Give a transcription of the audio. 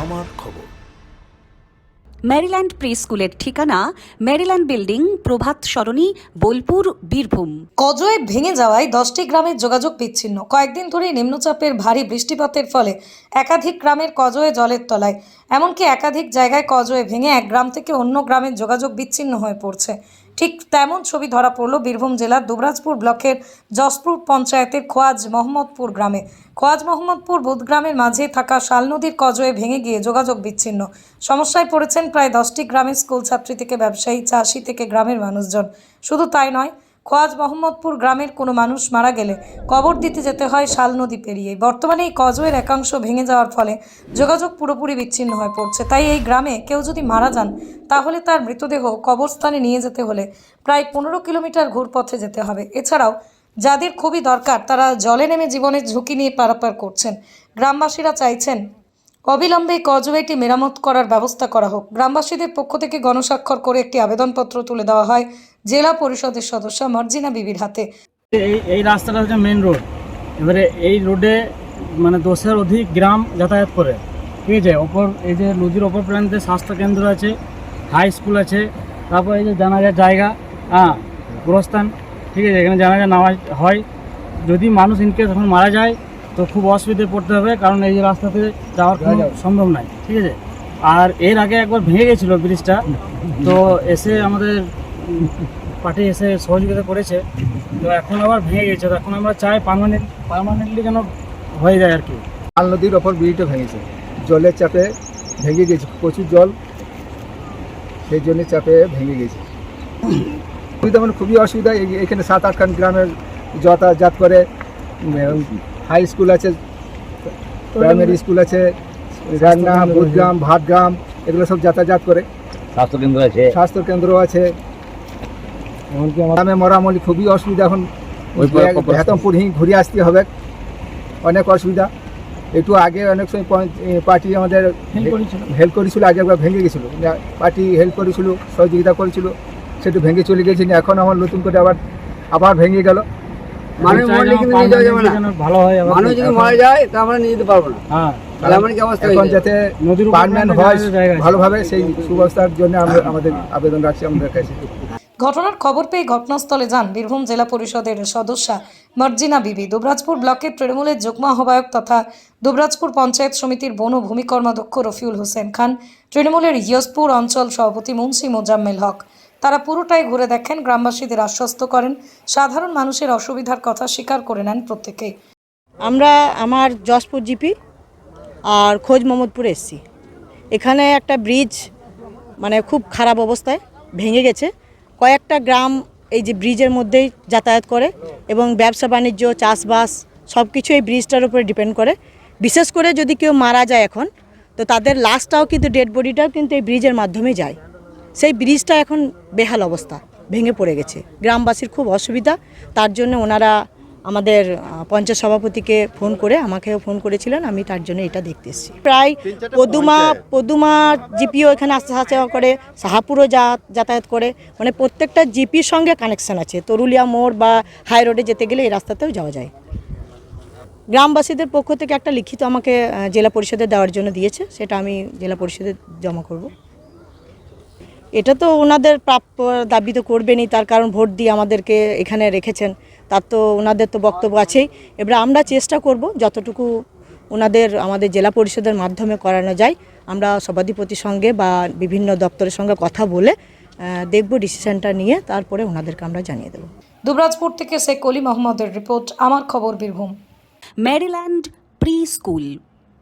আমার খবর। Maryland pre স্কুলের ঠিকানা ম্যারিল্যান্ড বিল্ডিং প্রভাত সরণি বোলপুর বীরভূম। কজয়ে ভেঙে যাওয়ায় দশটি গ্রামের যোগাযোগ বিচ্ছিন্ন। কয়েকদিন ধরেই নিম্নচাপের ভারী বৃষ্টিপাতের ফলে একাধিক গ্রামের কজয়ে জলের তলায়। এমনকি একাধিক জায়গায় কজয়ে ভেঙে এক গ্রাম থেকে অন্য গ্রামের যোগাযোগ বিচ্ছিন্ন হয়ে পড়ছে। ঠিক তেমন ছবি ধরা পড়ল বীরভূম জেলার দুবরাজপুর ব্লকের জসপুর পঞ্চায়েতের খোয়াজ মোহাম্মদপুর গ্রামে। খোয়াজ মোহাম্মদপুর বুধগ্রামের মাঝে থাকা শাল নদীর কজয়ে ভেঙে গিয়ে যোগাযোগ বিচ্ছিন্ন। সমস্যায় পড়েছেন প্রায় দশটি গ্রামের স্কুল ছাত্রী থেকে ব্যবসায়ী, চাষি থেকে গ্রামের মানুষজন। শুধু তাই নয় খোয়াজ মোহাম্মদপুর গ্রামের কোনো মানুষ মারা গেলে কবর দিতে যেতে হয় শাল নদী পেরিয়ে। বর্তমানে এই কজয়ের একাংশ ভেঙে যাওয়ার ফলে যোগাযোগ পুরোপুরি বিচ্ছিন্ন হয়ে পড়ছে। তাই এই গ্রামে কেউ যদি মারা যান, তাহলে তার মৃতদেহ কবরস্থানে নিয়ে যেতে হলে প্রায় পনেরো কিলোমিটার ঘুরপথে যেতে হবে। এছাড়াও, যাদের খুবই দরকার, তারা জলে নেমে জীবনের ঝুঁকি নিয়ে পারাপার করছেন। গ্রামবাসীরা চাইছেন অবিলম্বে কজওয়েটি মেরামত করার ব্যবস্থা করা হোক। গ্রামবাসীদের পক্ষ থেকে গণস্বাক্ষর করে একটি আবেদনপত্র তুলে দেওয়া হয় জেলা পরিষদের সদস্য মার্জিনা বিবির হাতে। এই এই রাস্তাটা হচ্ছে মেন রোড এবারে এই রোডে মানে দশের অধিক গ্রাম যাতায়াত করে। ঠিক আছে? ওপর, এই যে নদীর ওপর প্রান্তে স্বাস্থ্য কেন্দ্র আছে হাই স্কুল আছে, তারপর এই যে জানাজার জায়গা হ্যাঁ গোরস্থান, ঠিক আছে? এখানে জানা জানাজা নেওয়া হয়। যদি মানুষ ইনকেস এখন মারা যায় তো খুব অসুবিধায় পড়তে হবে কারণ এই রাস্তাতে যাওয়ার কোনো সম্ভব নাই ঠিক আছে? আর এর আগে একবার ভেঙে গেছিল ব্রিজটা তো এসে আমাদের পার্টি এসে সহযোগিতা করেছে তো এখন আবার ভেঙে গেছে তো এখন আমরা চাই পার্মানেন্ট পার্মানেন্টলি যেন হয়ে যায় আর কি। খাল নদীর ওপর ব্রিজটা ভেঙেছে। জলের চাপে ভেঙে গেছে প্রচুর জল সেই জন্য চাপে ভেঙে গেছে। অসুবিধা মানে খুবই অসুবিধা এখানে সাত আটখান গ্রামের যাতায়াত করে হাই স্কুল আছে প্রাইমারি স্কুল আছে রান্না বুধগ্রাম ভাটগ্রাম এগুলো সব যাতায়াত করে। স্বাস্থ্যকেন্দ্র আছে। স্বাস্থ্য কেন্দ্র আছে। এমনকি গ্রামে মরামলি খুবই অসুবিধা এখন। ওই পার কপাস- হেতমপুর হি ঘুরে আসতে হবে। অনেক অসুবিধা। একটু আগে অনেক সময় পার্টি আমাদের হেল্প করেছিল। আগে একবার ভেঙে গেছিল। পার্টি হেল্প করেছিল সহযোগিতা করেছিল সেটা ভেঙে চলে গেছে। এখন আমার নতুন করে আবার আবার ভেঙে গেল। মানুষ মরলে কিন্তু নিয়ে যাওয়া যাবে না। ভালো হয় মানুষ যদি মারা যায় তা আমরা নিয়ে যেতে পারব না। হ্যাঁ তাহলে আমার কি অবস্থা এখন যাতে নদীর হয় ভালোভাবে সেই সুব্যবস্থার জন্য আমরা আমাদের আবেদন রাখছি আমাদের কাছে। ঘটনার খবর পেয়ে ঘটনাস্থলে যান বীরভূম জেলা পরিষদের সদস্যা মর্জিনা বিবি। দুবরাজপুর ব্লকের তৃণমূলের যুগ্ম আহ্বায়ক তথা দুবরাজপুর পঞ্চায়েত সমিতির বন ভূমি কর্মাধ্যক্ষ রফিউল হোসেন খান তৃণমূলের ইয়সপুর অঞ্চল সভাপতি মুন্সি মোজাম্মেল হক তারা পুরোটাই ঘুরে দেখেন, গ্রামবাসীদের আশ্বস্ত করেন, সাধারণ মানুষের অসুবিধার কথা স্বীকার করে নেন প্রত্যেকেই আমরা আমার যশপুর জিপি আর খোঁজ মোহাম্মদপুর এসছি। এখানে একটা ব্রিজ মানে খুব খারাপ অবস্থায় ভেঙে গেছে। কয়েকটা গ্রাম এই যে ব্রিজের মধ্যেই যাতায়াত করে এবং ব্যবসা বাণিজ্য, চাষবাস সব কিছু এই ব্রিজটার উপরে ডিপেন্ড করে। বিশেষ করে যদি কেউ মারা যায় এখন, তো তাদের লাশটাও কিন্তু ডেড বডিটাও কিন্তু এই ব্রিজের মাধ্যমে যায়। সেই ব্রিজটা এখন বেহাল অবস্থা ভেঙে পড়ে গেছে। গ্রামবাসীর খুব অসুবিধা তার জন্য ওনারা আমাদের পঞ্চায়েত সভাপতিকে ফোন করে আমাকেও ফোন করেছিলেন আমি তার জন্য এটা দেখতে এসেছি। প্রায় পদুমা পদুমা জিপিও এখানে আসতে আসা করে সাহাপুরও যা যাতায়াত করে মানে প্রত্যেকটা জিপির সঙ্গে কানেকশন আছে তরুলিয়া মোড় বা হাই রোডে যেতে গেলে এই রাস্তাতেও যাওয়া যায়। গ্রামবাসীদের পক্ষ থেকে একটা লিখিত আমাকে জেলা পরিষদে দেওয়ার জন্য দিয়েছে সেটা আমি জেলা পরিষদে জমা করব। এটা তো ওনাদের প্রাপ্য দাবি তো করবেনই তার কারণ ভোট দিয়ে আমাদেরকে এখানে রেখেছেন। তার তো ওনাদের তো বক্তব্য আছেই। এবার আমরা চেষ্টা করব যতটুকু ওনাদের আমাদের জেলা পরিষদের মাধ্যমে করানো যায় আমরা সভাধিপতির সঙ্গে বা বিভিন্ন দপ্তরের সঙ্গে কথা বলে দেখব ডিসিশনটা নিয়ে তারপরে ওনাদেরকে আমরা জানিয়ে দেবো। দুবরাজপুর থেকে শেখ অলি মোহাম্মদের রিপোর্ট আমার খবর বীরভূম। Maryland pre school.